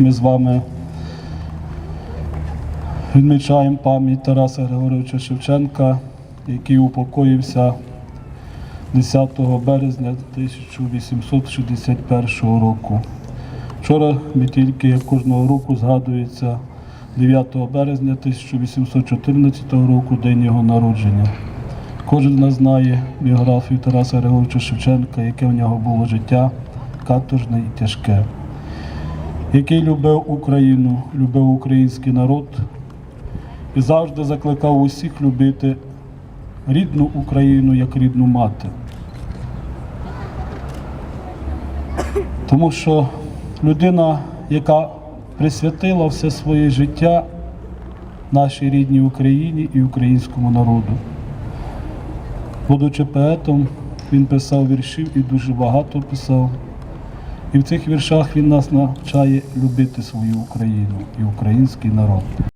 ми з вами відмічаємо пам'ять Тараса Григоровича Шевченка, який упокоївся 10 березня 1861 року. Вчора ми тільки кожного року згадується 9 березня 1814 року, день його народження. Кожен з нас знає біографію Тараса Григоровича Шевченка, яке в нього було життя каторжне і тяжке, який любив Україну, любив український народ і завжди закликав усіх любити рідну Україну як рідну мати. Тому що людина, яка присвятила все своє життя нашій рідній Україні і українському народу. Будучи поетом, він писав віршів і дуже багато писав. І в цих віршах він нас навчає любити свою Україну і український народ.